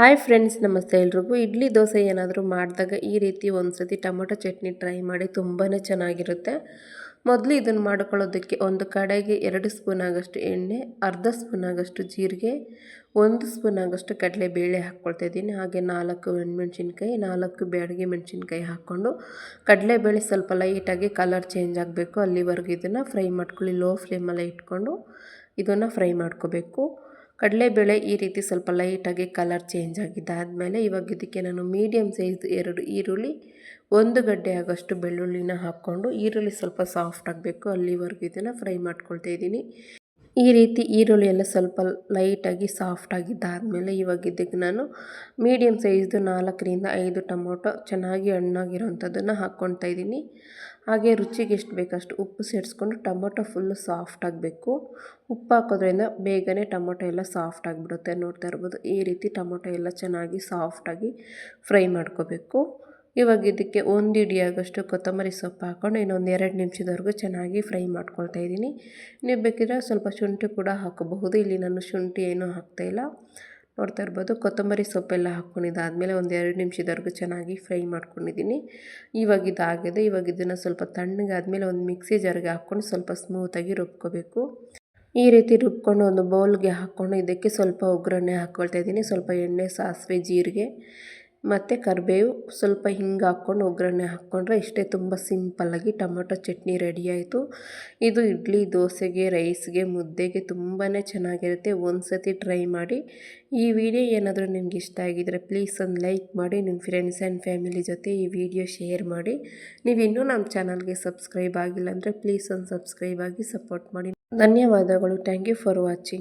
Hi friends ನಮಸ್ತೆ ಎಲ್ರಿಗೂ. ಇಡ್ಲಿ ದೋಸೆ ಏನಾದರೂ ಮಾಡಿದಾಗ ಈ ರೀತಿ ಒಂದು ಸತಿ ಟೊಮೊಟೊ ಚಟ್ನಿ ಟ್ರೈ ಮಾಡಿ ತುಂಬಾ ಚೆನ್ನಾಗಿರುತ್ತೆ. ಮೊದಲು ಇದನ್ನು ಮಾಡ್ಕೊಳ್ಳೋದಕ್ಕೆ ಒಂದು ಕಡೆಗೆ ಎರಡು ಸ್ಪೂನ್ ಆಗೋಷ್ಟು ಎಣ್ಣೆ, ಅರ್ಧ ಸ್ಪೂನ್ ಆಗೋಷ್ಟು ಜೀರಿಗೆ, ಒಂದು ಸ್ಪೂನ್ ಆಗೋಷ್ಟು ಕಡಲೆಬೇಳೆ ಹಾಕ್ಕೊಳ್ತಾ ಇದ್ದೀನಿ. ಹಾಗೆ ನಾಲ್ಕು ಮೆಣಸಿನ್ಕಾಯಿ, ನಾಲ್ಕು ಬ್ಯಾಡಗಿ ಮೆಣಸಿನ್ಕಾಯಿ ಹಾಕ್ಕೊಂಡು ಕಡಲೆಬೇಳೆ ಸ್ವಲ್ಪ ಲೈಟಾಗಿ ಕಲರ್ ಚೇಂಜ್ ಆಗಬೇಕು. ಅಲ್ಲಿವರೆಗೂ ಇದನ್ನು ಫ್ರೈ ಮಾಡ್ಕೊಳ್ಳಿ. ಲೋ ಫ್ಲೇಮಲ್ಲೇ ಇಟ್ಕೊಂಡು ಇದನ್ನು ಫ್ರೈ ಮಾಡ್ಕೋಬೇಕು. ಕಡಲೆಬೇಳೆ ಈ ರೀತಿ ಸ್ವಲ್ಪ ಲೈಟಾಗಿ ಕಲರ್ ಚೇಂಜ್ ಆಗಿದ್ದಾದಮೇಲೆ ಇವಾಗ ಇದಕ್ಕೆ ನಾನು ಮೀಡಿಯಮ್ ಸೈಜ್ ಎರಡು ಈರುಳ್ಳಿ, ಒಂದು ಗಡ್ಡೆ ಆಗೋಷ್ಟು ಬೆಳ್ಳುಳ್ಳಿನ ಹಾಕ್ಕೊಂಡು ಈರುಳ್ಳಿ ಸ್ವಲ್ಪ ಸಾಫ್ಟ್ ಆಗಬೇಕು. ಅಲ್ಲಿವರೆಗೂ ಇದನ್ನು ಫ್ರೈ ಮಾಡ್ಕೊಳ್ತಾ ಇದ್ದೀನಿ. ಈ ರೀತಿ ಈರುಳ್ಳಿ ಎಲ್ಲ ಸ್ವಲ್ಪ ಲೈಟಾಗಿ ಸಾಫ್ಟ್ ಆಗಿದ್ದಾದಮೇಲೆ ಇವಾಗ ಇದಕ್ಕೆ ನಾನು ಮೀಡಿಯಮ್ ಸೈಜ್ದು ನಾಲ್ಕರಿಂದ ಐದು ಟೊಮೊಟೊ ಚೆನ್ನಾಗಿ ಹಣ್ಣಾಗಿರೋಂಥದ್ದನ್ನು ಹಾಕ್ಕೊಳ್ತಾ ಇದ್ದೀನಿ. ಹಾಗೆ ರುಚಿಗೆ ಎಷ್ಟು ಬೇಕಷ್ಟು ಉಪ್ಪು ಸೇರಿಸ್ಕೊಂಡು ಟೊಮೊಟೊ ಫುಲ್ಲು ಸಾಫ್ಟ್ ಆಗಬೇಕು. ಉಪ್ಪು ಹಾಕೋದ್ರಿಂದ ಬೇಗನೆ ಟೊಮೊಟೊ ಎಲ್ಲ ಸಾಫ್ಟ್ ಆಗಿಬಿಡುತ್ತೆ. ನೋಡ್ತಾ ಇರ್ಬೋದು, ಈ ರೀತಿ ಟೊಮೊಟೊ ಎಲ್ಲ ಚೆನ್ನಾಗಿ ಸಾಫ್ಟಾಗಿ ಫ್ರೈ ಮಾಡ್ಕೋಬೇಕು. ಇವಾಗ ಇದಕ್ಕೆ ಒಂದು ಇಡಿಯಾಗಷ್ಟು ಕೊತ್ತಂಬರಿ ಸೊಪ್ಪು ಹಾಕ್ಕೊಂಡು ಇನ್ನೊಂದು ಎರಡು ನಿಮಿಷದವರೆಗೂ ಚೆನ್ನಾಗಿ ಫ್ರೈ ಮಾಡ್ಕೊಳ್ತಾ ಇದ್ದೀನಿ. ನೀವು ಬೇಕಿದ್ರೆ ಸ್ವಲ್ಪ ಶುಂಠಿ ಕೂಡ ಹಾಕಬಹುದು. ಇಲ್ಲಿ ನಾನು ಶುಂಠಿ ಏನೂ ಹಾಕ್ತಾಯಿಲ್ಲ ನೋಡ್ತಾ ಇರ್ಬೋದು. ಕೊತ್ತಂಬರಿ ಸೊಪ್ಪೆಲ್ಲ ಹಾಕ್ಕೊಂಡಿದ್ದಾದಮೇಲೆ ಒಂದು ಎರಡು ನಿಮಿಷದವರೆಗೂ ಚೆನ್ನಾಗಿ ಫ್ರೈ ಮಾಡ್ಕೊಂಡಿದ್ದೀನಿ. ಇವಾಗ ಇದಾಗಿದೆ. ಇವಾಗ ಇದನ್ನು ಸ್ವಲ್ಪ ತಣ್ಣಗಾದಮೇಲೆ ಒಂದು ಮಿಕ್ಸಿ ಜಾರ್ಗೆ ಹಾಕ್ಕೊಂಡು ಸ್ವಲ್ಪ ಸ್ಮೂತಾಗಿ ರುಬ್ಕೋಬೇಕು. ಈ ರೀತಿ ರುಬ್ಕೊಂಡು ಒಂದು ಬೌಲ್ಗೆ ಹಾಕ್ಕೊಂಡು ಇದಕ್ಕೆ ಸ್ವಲ್ಪ ಒಗ್ಗರಣೆ ಹಾಕ್ಕೊಳ್ತಾ ಇದ್ದೀನಿ. ಸ್ವಲ್ಪ ಎಣ್ಣೆ, ಸಾಸಿವೆ, ಜೀರಿಗೆ. ಮತ್ತು ಕರಿಬೇವು ಸ್ವಲ್ಪ ಹಿಂಗೆ ಹಾಕ್ಕೊಂಡು ಒಗ್ಗರಣೆ ಹಾಕ್ಕೊಂಡ್ರೆ ಇಷ್ಟೇ ತುಂಬ ಸಿಂಪಲ್ಲಾಗಿ ಟೊಮೊಟೊ ಚಟ್ನಿ ರೆಡಿ ಆಯಿತು. ಇದು ಇಡ್ಲಿ, ದೋಸೆಗೆ, ರೈಸ್ಗೆ, ಮುದ್ದೆಗೆ ತುಂಬಾ ಚೆನ್ನಾಗಿರುತ್ತೆ. ಒಂದು ಸತಿ ಟ್ರೈ ಮಾಡಿ. ಈ ವಿಡಿಯೋ ಏನಾದರೂ ನಿಮ್ಗೆ ಇಷ್ಟ ಆಗಿದ್ರೆ ಪ್ಲೀಸ್ ಒಂದು ಲೈಕ್ ಮಾಡಿ, ನಿಮ್ಮ ಫ್ರೆಂಡ್ಸ್ ಆ್ಯಂಡ್ ಫ್ಯಾಮಿಲಿ ಜೊತೆ ಈ ವಿಡಿಯೋ ಶೇರ್ ಮಾಡಿ. ನೀವು ಇನ್ನೂ ನಮ್ಮ ಚಾನಲ್ಗೆ ಸಬ್ಸ್ಕ್ರೈಬ್ ಆಗಿಲ್ಲ ಅಂದರೆ ಪ್ಲೀಸ್ ಒಂದು ಸಬ್ಸ್ಕ್ರೈಬ್ ಆಗಿ ಸಪೋರ್ಟ್ ಮಾಡಿ. ಧನ್ಯವಾದಗಳು. Thank you for watching.